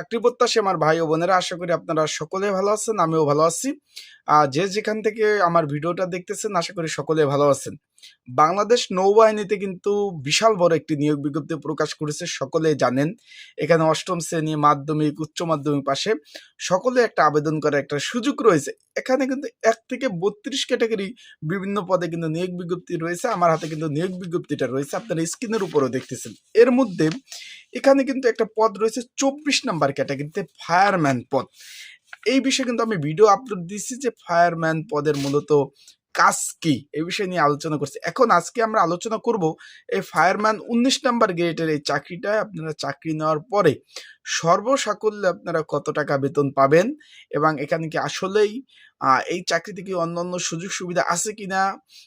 চাকরি প্রত্যাশী আমার ভাই ও বোনেরা, আশা করি আপনারা সকলে ভালো আছেন, আমিও ভালো আছি। আর যে যেখান থেকে আমার ভিডিওটা দেখতেছেন, আশা করি সকলে ভালো আছেন। বাংলাদেশ নৌবাহিনীতে কিন্তু বিশাল বড় একটি নিয়োগ বিজ্ঞপ্তি প্রকাশ করেছে সকলে জানেন। এখানে অষ্টম শ্রেণি মাধ্যমিক, উচ্চ মাধ্যমিক পাশে সকলে একটা আবেদন করার একটা সুযোগ রয়েছে। এখানে কিন্তু এক থেকে বত্রিশ ক্যাটাগরি বিভিন্ন পদে কিন্তু নিয়োগ বিজ্ঞপ্তি রয়েছে। আমার হাতে কিন্তু নিয়োগ বিজ্ঞপ্তিটা রয়েছে, আপনারা স্ক্রিনের উপরও দেখতেছেন। এর মধ্যে এখানে কিন্তু একটা পদ রয়েছে, চব্বিশ নাম্বার ক্যাটাগরিতে ফায়ারম্যান পদ। এই বিষয়ে কিন্তু আমি ভিডিও আপলোড দিয়েছি যে ফায়ারম্যান পদের মূলত কাজ কি? এই বিষয় নিয়ে আলোচনা করছি। এখন আজকে আমরা আলোচনা করব এই ফায়ারম্যান উনিশ নাম্বার গ্রেডের এই চাকরিটা আপনারা চাকরি নেওয়ার পরে সর্বসাকল্যে আপনারা কত টাকা বেতন পাবেন এবং এখানে কি আসলেই এই চাকরিতে কি অন্যান্য সুযোগ সুবিধা আছে কি না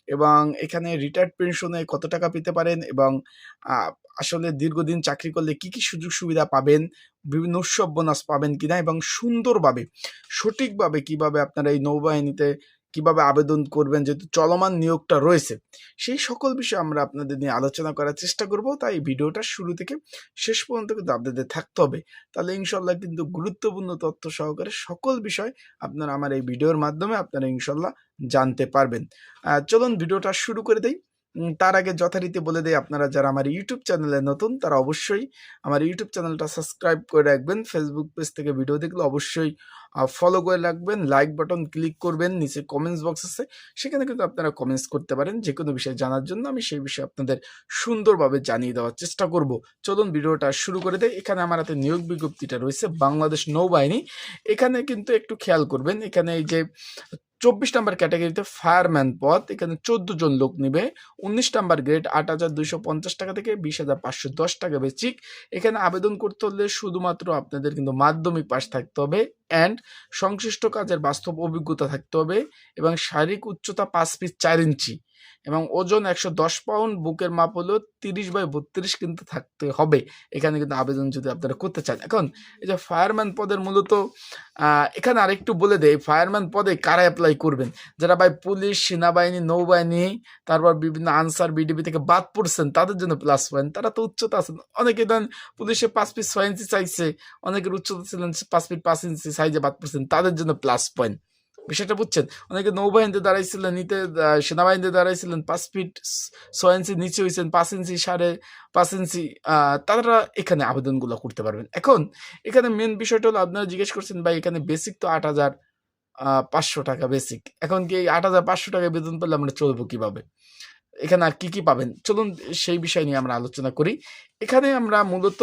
এবং এখানে রিটায়ার্ড পেনশনে কত টাকা পেতে পারেন এবং আসলে দীর্ঘদিন চাকরি করলে কি কি সুযোগ সুবিধা পাবেন, বিভিন্ন উৎসব বোনাস পাবেন কিনা এবং সুন্দরভাবে, সঠিকভাবে কীভাবে আপনারা এই নৌবাহিনীতে কীভাবে আবেদন করবেন, যেহেতু চলমান নিয়োগটা রয়েছে, সেই সকল বিষয়ে আমরা আপনাদের নিয়ে আলোচনা করার চেষ্টা করব। তাই ভিডিওটা শুরু থেকে শেষ পর্যন্ত কিন্তু আপনাদের থাকতে হবে। তাহলে ইনশাল্লাহ কিন্তু গুরুত্বপূর্ণ তথ্য সহকারে সকল বিষয় আপনারা আমার এই ভিডিওর মাধ্যমে আপনারা ইনশাল্লাহ জানতে পারবেন। চলুন ভিডিওটা শুরু করে দেই। তার আগে যথারীতি বলে দেয় আপনারা যারা আমার ইউটিউব চ্যানেলে নতুন, তারা অবশ্যই আমার ইউটিউব চ্যানেলটা সাবস্ক্রাইব করে রাখবেন। ফেসবুক পেজ থেকে ভিডিও দেখলে অবশ্যই ফলো করে রাখবেন। লাইক বাটন ক্লিক করবেন নিচে কমেন্টস বক্স আছে। সেখানে কিন্তু আপনারা কমেন্টস করতে পারেন। যে কোনো বিষয়ে জানার জন্য আমি সেই বিষয়ে আপনাদের সুন্দরভাবে জানিয়ে দেওয়ার চেষ্টা করব। চলুন ভিডিওটা শুরু করে দেয় এখানে আমার হাতে নিয়োগ বিজ্ঞপ্তিটা রয়েছে, বাংলাদেশ নৌবাহিনী। এখানে কিন্তু একটু খেয়াল করবেন। এখানে এই যে চব্বিশ নাম্বার ক্যাটাগরিতে ফায়ারম্যান পদ, এখানে চোদ্দ জন লোক নিবে। উনিশ নাম্বার গ্রেড, আট হাজার দুইশো পঞ্চাশ টাকা থেকে বিশ হাজার পাঁচশো দশ টাকা বেচিক এখানে আবেদন করতে হলে শুধুমাত্র আপনাদের কিন্তু মাধ্যমিক পাশ থাকতে হবে অ্যান্ড সংশ্লিষ্ট কাজের বাস্তব অভিজ্ঞতা থাকতে হবে এবং শারীরিক উচ্চতা পাঁচ ফিট চার ইঞ্চি। এবং ওজন একশো দশ পাউন্ড, বুকের মাপ হলো তিরিশ বাই বত্রিশ কিন্তু থাকতে হবে। এখানে কিন্তু আবেদন যদি আপনারা করতে চান। এখন এই যে ফায়ারম্যান পদের মূলত এখানে আরেকটু বলে দেয় ফায়ারম্যান পদে কারা অ্যাপ্লাই করবেন? যারা ভাই পুলিশ, সেনাবাহিনী, নৌবাহিনী, তারপর বিভিন্ন আনসার বিডিবি থেকে বাদ পড়ছেন, তাদের জন্য প্লাস পয়েন্ট তারা তো উচ্চতা আছেন। অনেকে দেন পুলিশে পাঁচ ফিট ছয় ইঞ্চি চাইছে অনেকের উচ্চতা ছিলেন পাঁচ ফিট পাঁচ ইঞ্চি সাইজে বাদ পড়ছেন, তাদের জন্য প্লাস পয়েন্ট বিষয়টা বুঝছেন? অনেকে নৌবাহিনীতে দাঁড়াইছিলেন, নিতে সেনাবাহিনীতে দাঁড়াইছিলেন, পাঁচ ফিট ছয় ইঞ্চি নিচে হয়েছেন পাঁচ ইঞ্চি সাড়ে পাঁচ ইঞ্চি তারা এখানে আবেদনগুলো করতে পারবেন। এখন এখানে মেন বিষয়টা হলো আপনারা জিজ্ঞেস করছেন, ভাই, এখানে বেসিক তো আট হাজার পাঁচশো টাকা বেসিক এখন কি এই আট হাজার পাঁচশো টাকা বেতন পেলে আমরা চলবো কীভাবে? এখানে আর কী কী পাবেন? চলুন, সেই বিষয় নিয়ে আমরা আলোচনা করি। এখানে আমরা মূলত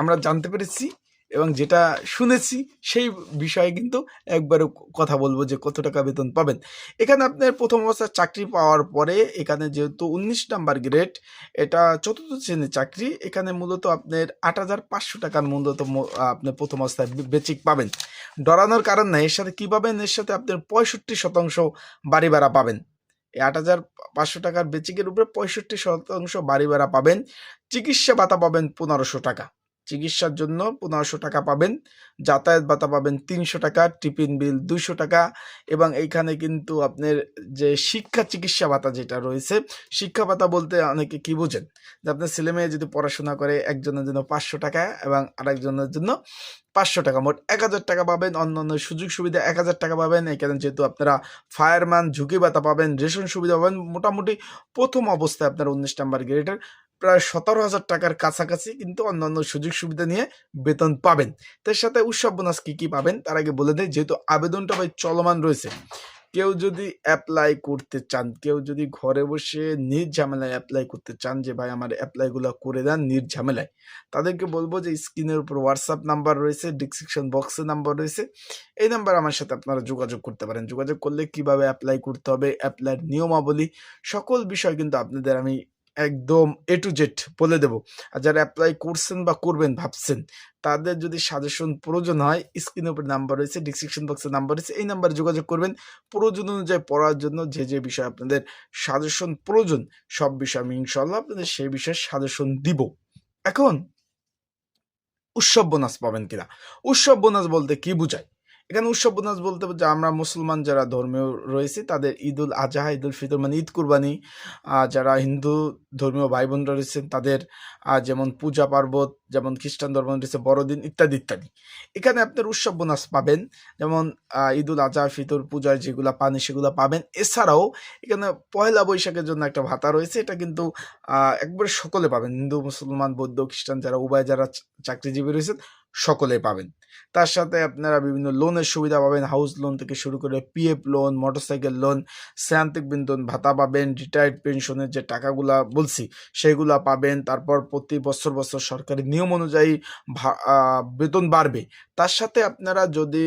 আমরা জানতে পেরেছি এবং যেটা শুনেছি, সেই বিষয়ে কিন্তু একবারে কথা বলব যে কত টাকা বেতন পাবেন। এখানে আপনার প্রথম অবস্থায় চাকরি পাওয়ার পরে এখানে যেহেতু উনিশ নাম্বার গ্রেড, এটা চতুর্থ শ্রেণির চাকরি, এখানে মূলত আপনার আট হাজার পাঁচশো টাকার মূলত আপনি প্রথম অবস্থায় বেচিক পাবেন। ডরানোর কারণ নাই, এর সাথে কী পাবেন? এর সাথে আপনার পঁয়ষট্টি শতাংশ বাড়ি ভাড়া পাবেন। আট হাজার পাঁচশো টাকার বেচিকের উপরে পঁয়ষট্টি শতাংশ বাড়ি ভাড়া পাবেন, চিকিৎসা ভাতা পাবেন পনেরোশো টাকা। চিকিৎসার জন্য পনেরোশো টাকা পাবেন, যাতায়াত ভাতা পাবেন তিনশো টাকা, টিফিন বিল দুশো টাকা এবং এইখানে কিন্তু আপনার যে শিক্ষা চিকিৎসা ভাতা যেটা রয়েছে, শিক্ষা ভাতা বলতে অনেকে কি বোঝেন? যে আপনার ছেলে মেয়ে যদি পড়াশোনা করে একজনের জন্য পাঁচশো টাকা এবং আরেকজনের জন্য পাঁচশো টাকা। মোট এক হাজার টাকা পাবেন অন্য অন্য সুযোগ সুবিধা এক হাজার টাকা পাবেন। এখানে যেহেতু আপনারা ফায়ারম্যান, ঝুঁকি ভাতা পাবেন, রেশন সুবিধা পাবেন, মোটামুটি প্রথম অবস্থায় আপনার উনিশ নাম্বার গ্রেডের প্রায় সতেরো হাজার টাকার কাছাকাছি কিন্তু অন্যান্য সুযোগ সুবিধা নিয়ে বেতন পাবেন। তার সাথে উৎসব বোনাস কী কী পাবেন তার আগে বলে দেয় যেহেতু আবেদনটা ভাই চলমান রয়েছে, কেউ যদি অ্যাপ্লাই করতে চান, কেউ যদি ঘরে বসে নির্ঝামেলায় অ্যাপ্লাই করতে চান যে, ভাই, আমার অ্যাপ্লাইগুলো করে দেন নির্ঝামেলায় তাদেরকে বলব যে, স্ক্রিনের উপর হোয়াটসঅ্যাপ নাম্বার রয়েছে ডিসক্রিপশন বক্সে নাম্বার রয়েছে। এই নাম্বার আমার সাথে আপনারা যোগাযোগ করতে পারেন। যোগাযোগ করলে কীভাবে অ্যাপ্লাই করতে হবে অ্যাপ্লাইয়ের নিয়মাবলী, সকল বিষয় কিন্তু আপনাদের আমি একদম এ টু জেড বলে দেব। আর যারা অ্যাপ্লাই করছেন বা করবেন, ভাবছেন, তাদের যদি সাজেশন প্রয়োজন হয় স্ক্রিনের উপর নাম্বার রয়েছে ডিসক্রিপশন বক্সে নাম্বার রয়েছে, এই নাম্বারে যোগাযোগ করবেন। প্রয়োজন অনুযায়ী পড়ার জন্য যে যে বিষয় আপনাদের সাজেশন প্রয়োজন, সব বিষয় আমি ইনশাল্লাহ আপনাদের সেই বিষয়ে সাজেশন দিব। এখন, উৎসব বোনাস পাবেন কিনা? উৎসব বোনাস বলতে কি বোঝায়? এখানে উৎসব বোনাস বলতে যে আমরা মুসলমান যারা ধর্মীয় রয়েছে, তাদের ঈদ উল আজহা ঈদ উল ফিতর মানে ঈদ কুরবানি। যারা হিন্দু ধর্মীয় ভাই বোনরা রয়েছেন, তাদের যেমন পূজা পার্বত যেমন খ্রিস্টান ধর্ম রয়েছে, বড়দিন ইত্যাদি ইত্যাদি। এখানে আপনার উৎসব বোনাস পাবেন, যেমন ঈদ উল আজহা, ফিতর পূজায় যেগুলো পানি, সেগুলো পাবেন। এছাড়াও এখানে পয়লা বৈশাখের জন্য একটা ভাতা রয়েছে, এটা কিন্তু একবারে সকলে পাবেন। হিন্দু, মুসলমান, বৌদ্ধ, খ্রিস্টান যারা, উভয় যারা চাকরিজীবী রয়েছেন সকলে পাবেন। তার সাথে আপনারা বিভিন্ন লোনের সুবিধা পাবেন। হাউস লোন থেকে শুরু করে পিএফ লোন মোটরসাইকেল লোন স্যান্তিক বিন্দন, ভাতা পাবেন রিটায়ার্ড পেনশনের যে টাকাগুলা বলছি, সেগুলা পাবেন। তারপর প্রতি বছর বছর সরকারি নিয়ম অনুযায়ী বেতন বাড়বে। তার সাথে আপনারা যদি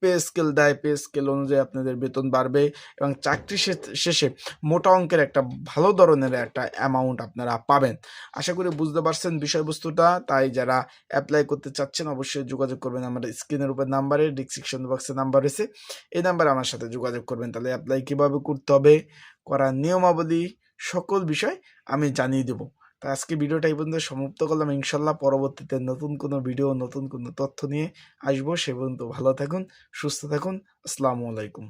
পে স্কেল দেয়, পে স্কেল অনুযায়ী আপনাদের বেতন বাড়বে এবং চাকরি শেষে মোটা অঙ্কের একটা ভালো ধরনের একটা অ্যামাউন্ট আপনারা পাবেন। আশা করি বুঝতে পারছেন বিষয়বস্তুটা। তাই যারা অ্যাপ্লাই করতে চাচ্ছেন অবশ্যই যোগাযোগ করবেন আমার স্ক্রিনের উপর নাম্বারে ডিসক্রিপশন বক্সে নাম্বার রয়েছে। এই নাম্বারে আমার সাথে যোগাযোগ করবেন। তাহলে অ্যাপ্লাই কীভাবে করতে হবে, করার নিয়মাবলী, সকল বিষয় আমি জানিয়ে দেবো। তা আজকে ভিডিওটা এই পর্যন্ত সমাপ্ত করলাম। ইনশাল্লাহ পরবর্তীতে নতুন কোনো ভিডিও, নতুন কোনো তথ্য নিয়ে আসব। সে পর্যন্ত ভালো থাকুন, সুস্থ থাকুন। আসসালামু আলাইকুম।